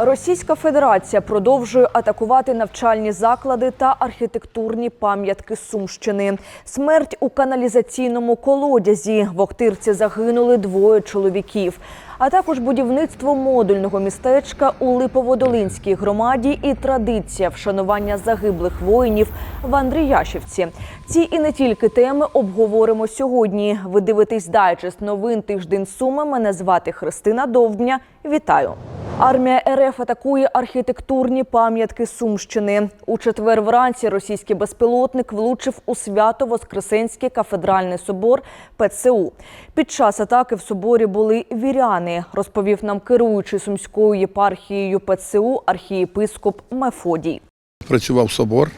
Російська Федерація продовжує атакувати навчальні заклади та архітектурні пам'ятки Сумщини. Смерть у каналізаційному колодязі. В Охтирці загинули двоє чоловіків. А також будівництво модульного містечка у Липоводолинській громаді і традиція вшанування загиблих воїнів в Андріяшівці. Ці і не тільки теми обговоримо сьогодні. Ви дивитесь дайджест новин тиждень Суми. Мене звати Христина Довбня. Вітаю. Армія РФ атакує архітектурні пам'ятки Сумщини. У четвер вранці російський безпілотник влучив у Свято-Воскресенський кафедральний собор ПЦУ. Під час атаки в соборі були віряни, розповів нам керуючий сумською єпархією ПЦУ архієпископ Мефодій. Працював собор,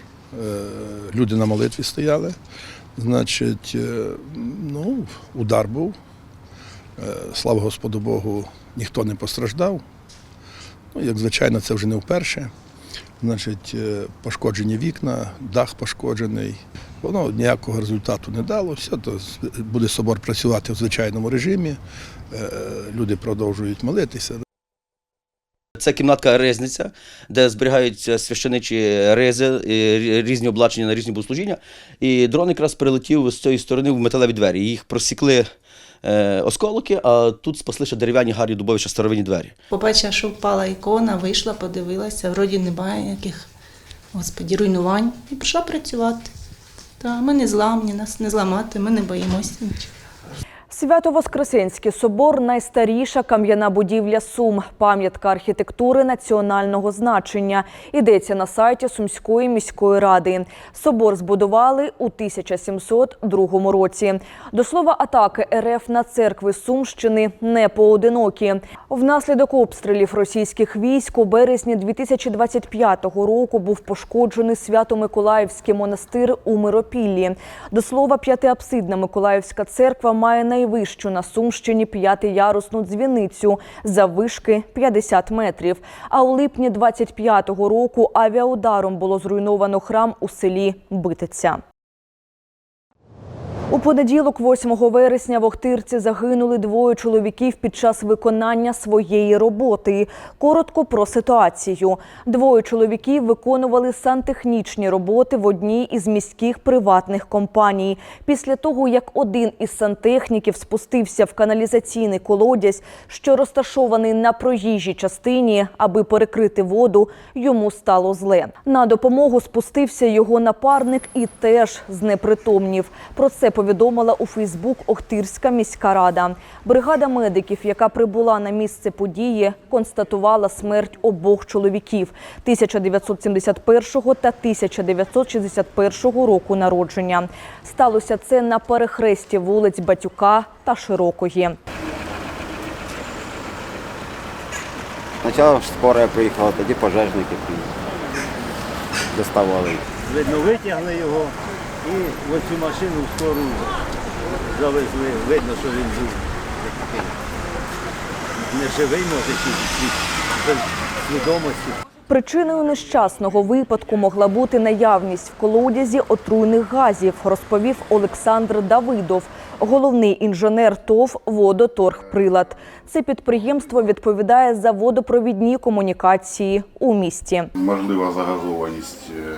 люди на молитві стояли. Значить, е, ну, удар був. Е, Слава Господу Богу, ніхто не постраждав. Ну, як звичайно, це вже не вперше. Значить, е, пошкоджені вікна, дах пошкоджений. Воно ніякого результату не дало. Все, то буде собор працювати в звичайному режимі. Е, Люди продовжують молитися. Це кімнатка резниця, де зберігаються священичі ризи, різні облачення на різні богослужіння. І дрон якраз прилетів з цієї сторони в металеві двері. Їх просікли е, осколки, а тут спасли ще дерев'яні гарні дубові ще старовинні двері. Побачила, що впала ікона, вийшла, подивилася, вроді немає ніяких господі, руйнувань. І пішла працювати. Та ми не зламні, нас не зламати, ми не боїмося нічого. Свято-Воскресенський собор найстаріша кам'яна будівля Сум, пам'ятка архітектури національного значення. Йдеться на сайті Сумської міської ради. Собор збудували у 1702 році. До слова, атаки РФ на церкви Сумщини не поодинокі. Внаслідок обстрілів російських військ у березні 2025 року був пошкоджений Свято-Миколаївський монастир у Миропіллі. До слова, п'ятиапсидна Миколаївська церква має найвищу на Сумщині п'ятиярусну дзвіницю за вишки 50 метрів. А у липні 25-го року авіаударом було зруйновано храм у селі Битиця. У понеділок, 8 вересня, в Охтирці загинули двоє чоловіків під час виконання своєї роботи. Коротко про ситуацію. Двоє чоловіків виконували сантехнічні роботи в одній із міських приватних компаній. Після того, як один із сантехніків спустився в каналізаційний колодязь, що розташований на проїжджій частині, аби перекрити воду, йому стало зле. На допомогу спустився його напарник і теж знепритомнів. Про це повідомила у Фейсбук Охтирська міська рада. Бригада медиків, яка прибула на місце події, констатувала смерть обох чоловіків 1971 та 1961 року народження. Сталося це на перехресті вулиць Батюка та Широкої. Спочатку скоро приїхала, тоді пожежники доставали. Видно, витягли його і в оцю машину в скору завезли. Видно, що він був такий не живий, може, чи чи без свідомості. Причиною нещасного випадку могла бути наявність в колодязі отруйних газів, розповів Олександр Давидов, головний інженер ТОВ «Водоторгприлад». Це підприємство відповідає за водопровідні комунікації у місті. можлива загазованість е,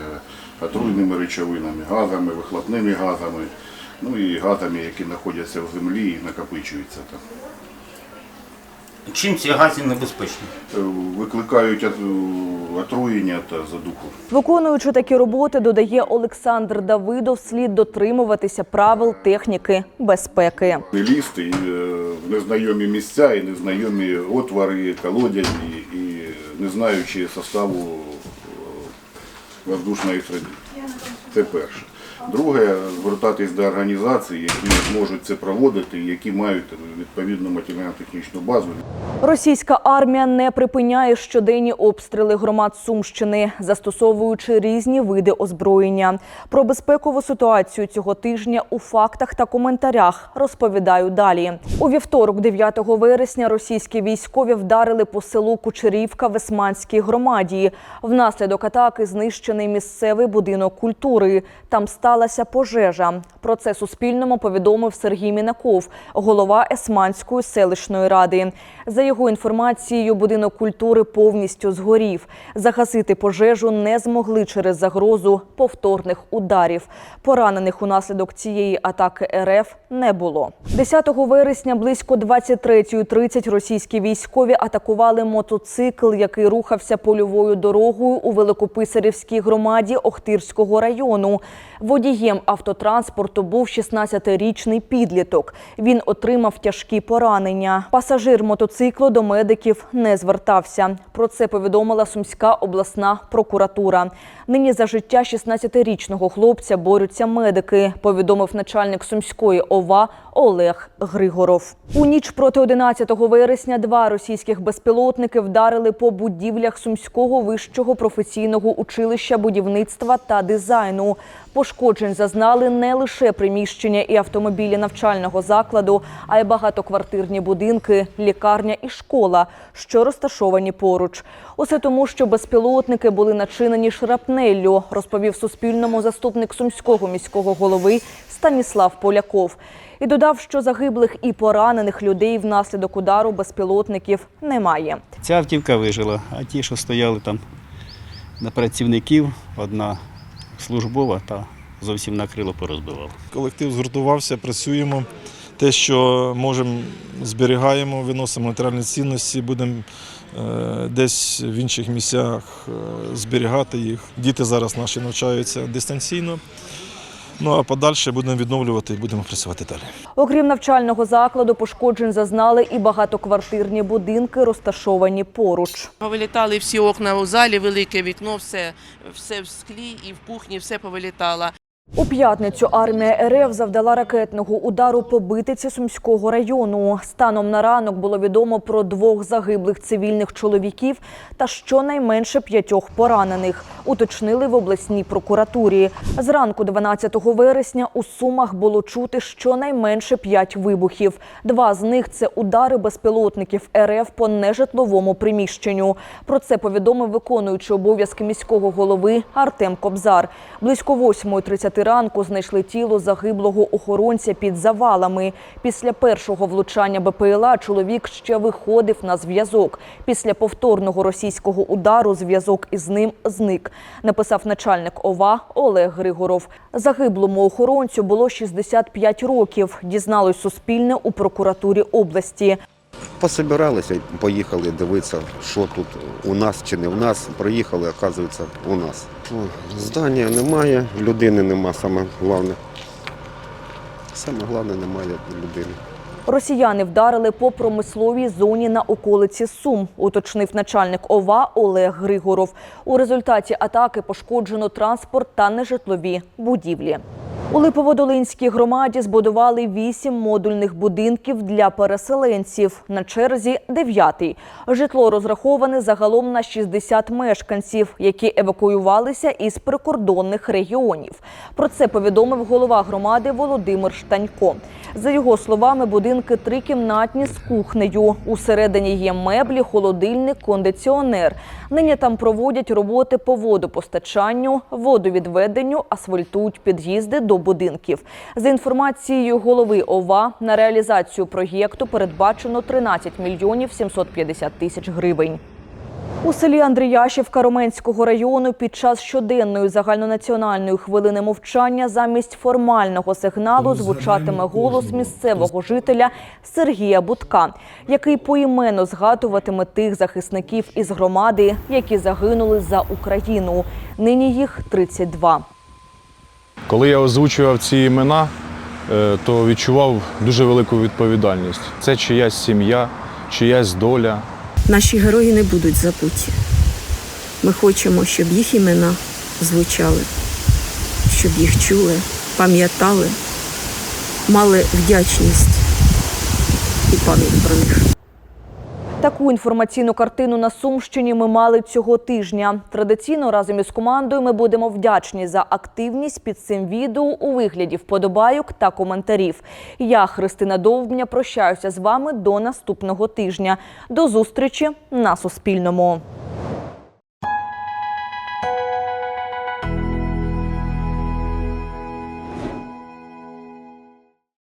отруйними речовинами, газами, вихлопними газами, ну і газами, які знаходяться в землі і накопичуються там. Чим ці гази небезпечні? Е, Викликають отруєння та задуху. Виконуючи такі роботи, додає Олександр Давидов, слід дотримуватися правил техніки безпеки. Не лізти е, в незнайомі місця і незнайомі отвори, колодязі, і не знаючи составу е, воздушної среди. Це перше. Друге, звертатись до організацій, які можуть це проводити, які мають відповідну матеріально-технічну базу. Російська армія не припиняє щоденні обстріли громад Сумщини, застосовуючи різні види озброєння. Про безпекову ситуацію цього тижня у фактах та коментарях розповідаю далі. У вівторок, 9 вересня, російські військові вдарили по селу Кучерівка в Есманській громаді. Внаслідок атаки знищений місцевий будинок культури. Там став сталася пожежа. Про це Суспільному повідомив Сергій Мінаков, голова Есманської селищної ради. За його інформацією, будинок культури повністю згорів. Загасити пожежу не змогли через загрозу повторних ударів. Поранених унаслідок цієї атаки РФ не було. 10 вересня близько 23.30 російські військові атакували мотоцикл, який рухався польовою дорогою у Великописарівській громаді Охтирського району. Водієм автотранспорту був 16-річний підліток. Він отримав тяжкі поранення. Пасажир мотоциклу до медиків не звертався. Про це повідомила Сумська обласна прокуратура. Нині за життя 16-річного хлопця борються медики, повідомив начальник Сумської ОВА Олег Григоров. У ніч проти 11 вересня два російських безпілотники вдарили по будівлях Сумського вищого професійного училища будівництва та дизайну. Пошкоджень зазнали не лише приміщення і автомобілі навчального закладу, а й багатоквартирні будинки, лікарня і школа, що розташовані поруч. Усе тому, що безпілотники були начинені шрапнеллю, розповів Суспільному заступник сумського міського голови Станіслав Поляков. І додав, що загиблих і поранених людей внаслідок удару безпілотників немає. Ця автівка вижила, а ті, що стояли там на працівників, одна службова та зовсім накрило порозбивав. Колектив згуртувався, працюємо. Те, що можемо, зберігаємо, виносимо матеріальні цінності, будемо е, десь в інших місцях е, зберігати їх. Діти зараз наші навчаються дистанційно. Ну а подальше будемо відновлювати і будемо працювати далі. Окрім навчального закладу, пошкоджень зазнали і багатоквартирні будинки, розташовані поруч. Повилітали всі окна у залі, велике вікно, все, все в склі і в кухні, все повилітало. У п'ятницю армія РФ завдала ракетного удару по битиці Сумського району. Станом на ранок було відомо про двох загиблих цивільних чоловіків та щонайменше п'ятьох поранених. Уточнили в обласній прокуратурі. Зранку 12 вересня у Сумах було чути щонайменше п'ять вибухів. Два з них це удари безпілотників РФ по нежитловому приміщенню. Про це повідомив виконуючий обов'язки міського голови Артем Кобзар. Близько 8.30 ранку знайшли тіло загиблого охоронця під завалами. Після першого влучання БПЛА чоловік ще виходив на зв'язок. Після повторного російського удару зв'язок із ним зник, написав начальник ОВА Олег Григоров. Загиблому охоронцю було 65 років. Дізналось Суспільне у прокуратурі області. Пособиралися і поїхали дивитися, що тут у нас чи не в нас. Приїхали, оказується, у нас. Здання немає, людини нема, саме головне. Саме головне немає людини. Росіяни вдарили по промисловій зоні на околиці Сум, уточнив начальник ОВА Олег Григоров. У результаті атаки пошкоджено транспорт та нежитлові будівлі. У Липоводолинській громаді збудували вісім модульних будинків для переселенців. На черзі дев'ятий. Житло розраховане загалом на 60 мешканців, які евакуювалися із прикордонних регіонів. Про це повідомив голова громади Володимир Штанько. За його словами, будинки трикімнатні з кухнею. Усередині є меблі, холодильник, кондиціонер. Нині там проводять роботи по водопостачанню, водовідведенню, асфальтують під'їзди до будинків. За інформацією голови ОВА, на реалізацію проєкту передбачено 13 мільйонів 750 тисяч гривень. У селі Андріяшівка Роменського району під час щоденної загальнонаціональної хвилини мовчання замість формального сигналу звучатиме голос місцевого жителя Сергія Будка, який поіменно згадуватиме тих захисників із громади, які загинули за Україну. Нині їх 32. Коли я озвучував ці імена, е, то відчував дуже велику відповідальність. Це чиясь сім'я, чиясь доля. Наші герої не будуть забуті. Ми хочемо, щоб їх імена звучали, щоб їх чули, пам'ятали, мали вдячність і пам'ять про них. Таку інформаційну картину на Сумщині ми мали цього тижня. Традиційно разом із командою ми будемо вдячні за активність під цим відео у вигляді вподобайок та коментарів. Я, Христина Довбня, прощаюся з вами до наступного тижня. До зустрічі на Суспільному.